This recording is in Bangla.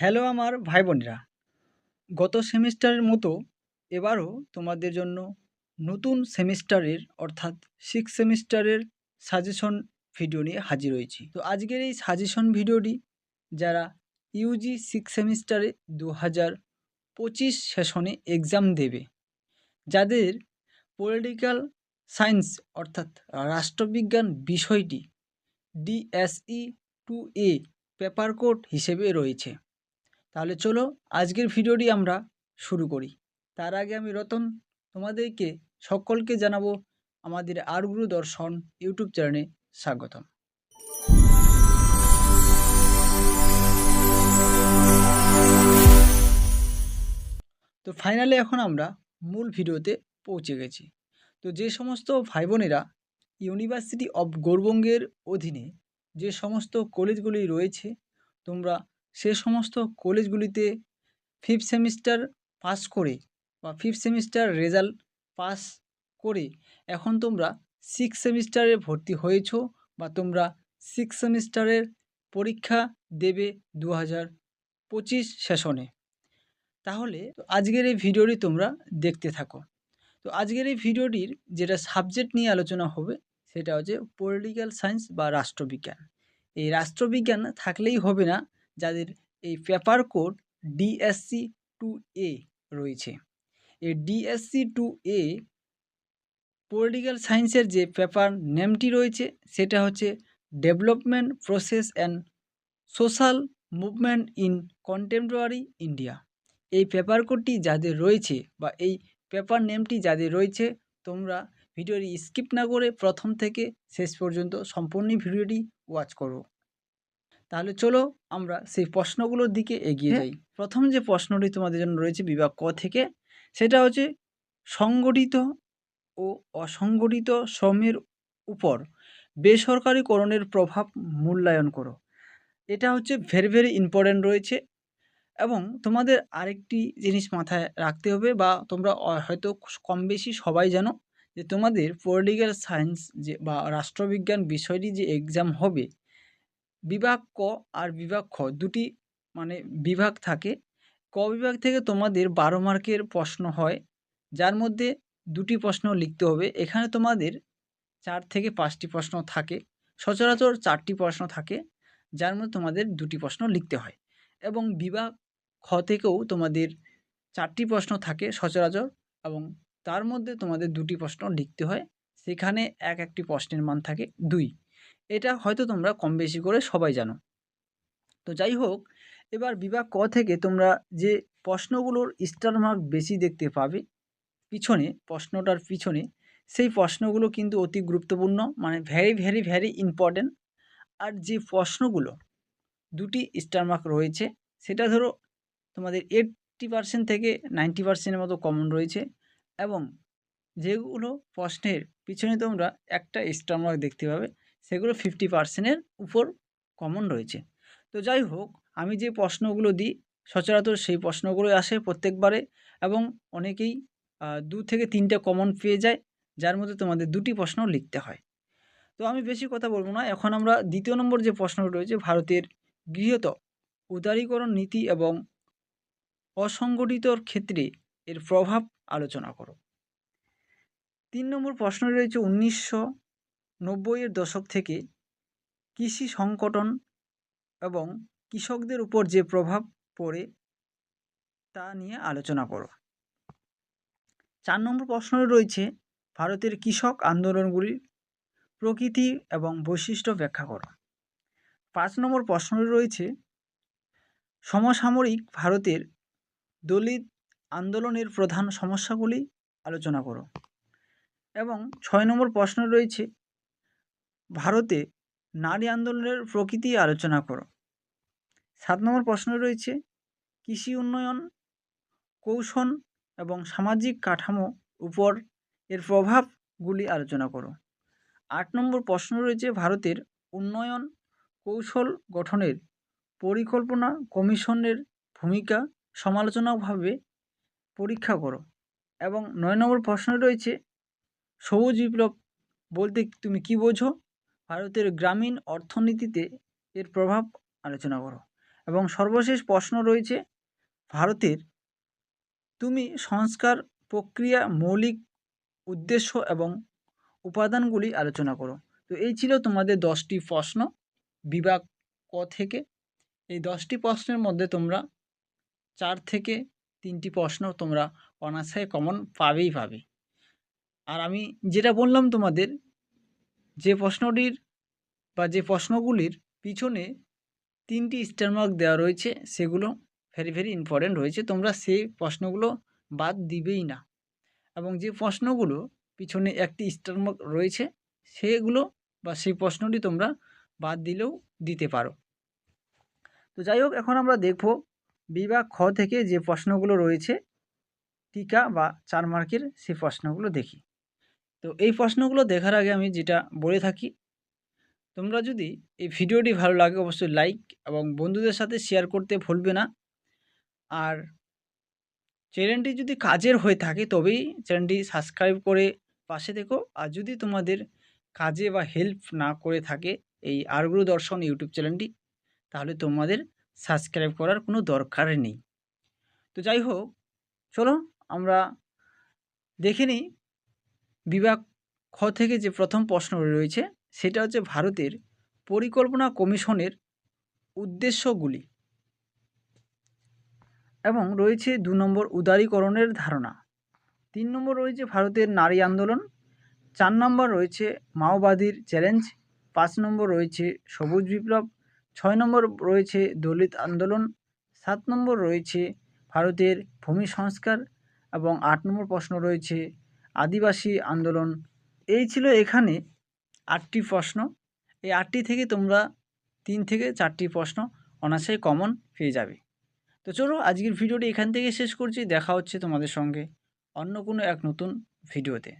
হ্যালো আমার ভাই বোনেরা গত সেমিস্টারের মতো এবারও তোমাদের জন্য নতুন সেমিস্টারের অর্থাৎ সিক্স সেমিস্টারের সাজেশন ভিডিও নিয়ে হাজির হয়েছি। তো আজকের এই সাজেশন ভিডিওটি যারা ইউজি সিক্স সেমিস্টারে দু হাজার পঁচিশ সেশনে এক্সাম দেবে, যাদের পলিটিক্যাল সায়েন্স অর্থাৎ রাষ্ট্রবিজ্ঞান বিষয়টি DSE two A paper code হিসেবে রয়েছে তাহলে চলো আজকের ভিডিওটি আমরা শুরু করি। তার আগে আমি রতন তোমাদেরকে সকলকে জানাব আমাদের আর গুরু দর্শন ইউটিউব চ্যানেলে স্বাগতম। তো ফাইনালি এখন আমরা মূল ভিডিওতে পৌঁছে গেছি। তো যে সমস্ত ভাই বোনেরা ইউনিভার্সিটি অফ গৌরবঙ্গের অধীনে যে সমস্ত কলেজগুলি রয়েছে, তোমরা সে সমস্ত কলেজগুলিতে ফিফথ সেমিস্টার পাস করে বা ফিফথ সেমিস্টার রেজাল্ট পাস করে এখন তোমরা সিক্স সেমিস্টারে ভর্তি হয়েছো বা তোমরা সিক্স সেমিস্টারের পরীক্ষা দেবে দু হাজার পঁচিশ সেশনে তাহলে আজকের এই ভিডিওটি তোমরা দেখতে থাকো। তো আজকের এই ভিডিওটির যেটা সাবজেক্ট নিয়ে আলোচনা হবে সেটা হচ্ছে পলিটিক্যাল সায়েন্স বা রাষ্ট্রবিজ্ঞান। এই রাষ্ট্রবিজ্ঞান থাকলেই হবে না যাদের এই paper code DSC two A রয়েছে। এই ডিএসসি টু এ পলিটিক্যাল সায়েন্সের যে পেপার নেমটি রয়েছে, সেটা হচ্ছে development process and social movement in contemporary India এই পেপার কোডটি যাদের রয়েছে বা এই পেপার নেমটি যাদের রয়েছে, তোমরা ভিডিওটি স্কিপ না করে প্রথম থেকে শেষ পর্যন্ত সম্পূর্ণ ভিডিওটি ওয়াচ করো। তাহলে চলো আমরা সেই প্রশ্নগুলোর দিকে এগিয়ে যাই। প্রথম যে প্রশ্নটি তোমাদের জন্য রয়েছে বিভাগ ক থেকে সেটা হচ্ছে সংগঠিত ও অসংগঠিত শ্রমের উপর বেসরকারিকরণের প্রভাব মূল্যায়ন করো। এটা হচ্ছে ভেরি ভেরি ইম্পর্ট্যান্ট রয়েছে এবং তোমাদের আরেকটি জিনিস মাথায় রাখতে হবে বা তোমরা হয়তো কম বেশি সবাই জানো যে তোমাদের পলিটিক্যাল সায়েন্স যে বা রাষ্ট্রবিজ্ঞান বিষয়টি যে এক্সাম হবে বিভাগ ক আর বিভাগ খ দুটি মানে বিভাগ থাকে। ক বিভাগ থেকে তোমাদের বারো মার্কের প্রশ্ন হয়, যার মধ্যে দুটি প্রশ্ন লিখতে হবে। এখানে তোমাদের চার থেকে পাঁচটি প্রশ্ন থাকে, সচরাচর চারটি প্রশ্ন থাকে, যার মধ্যে তোমাদের দুটি প্রশ্ন লিখতে হয়। এবং বিভাগ খ থেকেও তোমাদের চারটি প্রশ্ন থাকে সচরাচর, এবং তার মধ্যে তোমাদের দুটি প্রশ্ন লিখতে হয়। সেখানে এক একটি প্রশ্নের মান থাকে দুই। এটা হয়তো তোমরা কম বেশি করে সবাই জানো। তো যাই হোক, এবার বিভাগ ক থেকে তোমরা যে প্রশ্নগুলোর স্টার মার্ক বেশি দেখতে পাবে, পিছনে, প্রশ্নটার পিছনে, সেই প্রশ্নগুলো কিন্তু অতি গুরুত্বপূর্ণ মানে ভ্যারি ভ্যারি ভ্যারি ইম্পর্ট্যান্ট আর যে প্রশ্নগুলো দুটি স্টার মার্ক রয়েছে, সেটা ধরো তোমাদের এইট্টি পার্সেন্ট থেকে নাইনটি পার্সেন্টের মতো কমন রয়েছে এবং যেগুলো প্রশ্নের পিছনে তোমরা একটা স্টার মার্ক দেখতে পাবে সেগুলো ফিফটি পার্সেন্টের উপর কমন রয়েছে। তো যাই হোক, আমি যে প্রশ্নগুলো দিই, সচরাচর সেই প্রশ্নগুলোই আসে প্রত্যেকবারে এবং অনেকেই দু থেকে তিনটে কমন পেয়ে যায়, যার মধ্যে তোমাদের দুটি প্রশ্ন লিখতে হয়। তো আমি বেশি কথা বলব না, এখন আমরা দ্বিতীয় নম্বর যে প্রশ্নটা রয়েছে, ভারতের গৃহত উদারীকরণ নীতি এবং অসংগঠিতর ক্ষেত্রে এর প্রভাব আলোচনা করো। তিন নম্বর প্রশ্ন রয়েছে উনিশশো নব্বইয়ের দশক থেকে কৃষি সংকটন এবং কৃষকদের উপর যে প্রভাব পড়ে তা নিয়ে আলোচনা করো। চার নম্বর প্রশ্ন রয়েছে, ভারতের কৃষক আন্দোলনগুলির প্রকৃতি এবং বৈশিষ্ট্য ব্যাখ্যা করো। পাঁচ নম্বর প্রশ্ন রয়েছে, সমসাময়িক ভারতের দলিত আন্দোলনের প্রধান সমস্যাগুলি আলোচনা করো। এবং ছয় নম্বর প্রশ্ন রয়েছে ভারতে নারী আন্দোলনের প্রকৃতি আলোচনা করো। সাত নম্বর প্রশ্ন রয়েছে, কৃষি উন্নয়ন, কৌশল এবং সামাজিক কাঠামো উপর এর প্রভাবগুলি আলোচনা করো। আট নম্বর প্রশ্ন রয়েছে, ভারতের উন্নয়ন কৌশল গঠনের পরিকল্পনা কমিশনের ভূমিকা সমালোচনাভাবে পরীক্ষা করো। এবং নয় নম্বর প্রশ্ন রয়েছে, সবুজ বিপ্লব বলতে তুমি কী বোঝো? ভারতের গ্রামীণ অর্থনীতিতে এর প্রভাব আলোচনা করো। এবং সর্বশেষ প্রশ্ন রয়েছে, ভারতের তুমি সংস্কার প্রক্রিয়া মৌলিক উদ্দেশ্য এবং উপাদানগুলি আলোচনা করো। তো এই ছিল তোমাদের দশটি প্রশ্ন, বিভাগ ক থেকে। এই দশটি প্রশ্নের মধ্যে তোমরা চার থেকে তিনটি প্রশ্ন তোমরা অনার্সে কমন পাবেই পাবে। আর আমি যেটা বললাম তোমাদের যে প্রশ্নটির বা যে প্রশ্নগুলির পিছনে তিনটি স্টারমার্ক দেওয়া রয়েছে, সেগুলো ভেরি ভেরি ইম্পর্ট্যান্ট রয়েছে। তোমরা সেই প্রশ্নগুলো বাদ দিবেই না। এবং যে প্রশ্নগুলো পিছনে একটি স্টারমার্ক রয়েছে, সেগুলো বা সেই প্রশ্নটি তোমরা বাদ দিলেও দিতে পারো। তো যাই হোক, এখন আমরা দেখব বিভাগ খ থেকে যে প্রশ্নগুলো রয়েছে, টিকা বা চার মার্কের সেই প্রশ্নগুলো দেখি। তো এই প্রশ্নগুলো দেখার আগে আমি যেটা বলে থাকি, তোমরা যদি এই ভিডিওটি ভালো লাগে অবশ্যই লাইক এবং বন্ধুদের সাথে শেয়ার করতে ভুলবে না। আর চ্যানেলটি যদি কাজের হয়ে থাকে তবেই চ্যানেলটি সাবস্ক্রাইব করে পাশে থেকো। আর যদি তোমাদের কাজে বা হেল্প না করে থাকে এই আরগুলো দর্শন ইউটিউব চ্যানেলটি, তাহলে তোমাদের সাবস্ক্রাইব করার কোনো দরকার নেই। তো যাই হোক, চলো আমরা দেখে নিই বিভাগ খ থেকে যে প্রথম প্রশ্ন রয়েছে, সেটা হচ্ছে ভারতের পরিকল্পনা কমিশনের উদ্দেশ্যগুলি এবং রয়েছে দু নম্বর উদারীকরণের ধারণা। তিন নম্বর রয়েছে ভারতের নারী আন্দোলন, চার নম্বর রয়েছে মাওবাদীর চ্যালেঞ্জ, পাঁচ নম্বর রয়েছে সবুজ বিপ্লব, ছয় নম্বর রয়েছে দলিত আন্দোলন, সাত নম্বর রয়েছে ভারতের ভূমি সংস্কার এবং আট নম্বর প্রশ্ন রয়েছে আদিবাসী আন্দোলন। এই ছিল এখানে আটটি প্রশ্ন। এই আটটি থেকে তোমরা তিন থেকে চারটি প্রশ্ন অনায়াসে কমন পেয়ে যাবে। তো চলো আজকের ভিডিওটি এখান থেকে শেষ করছি। দেখা হচ্ছে তোমাদের সঙ্গে অন্য কোনো এক নতুন ভিডিওতে।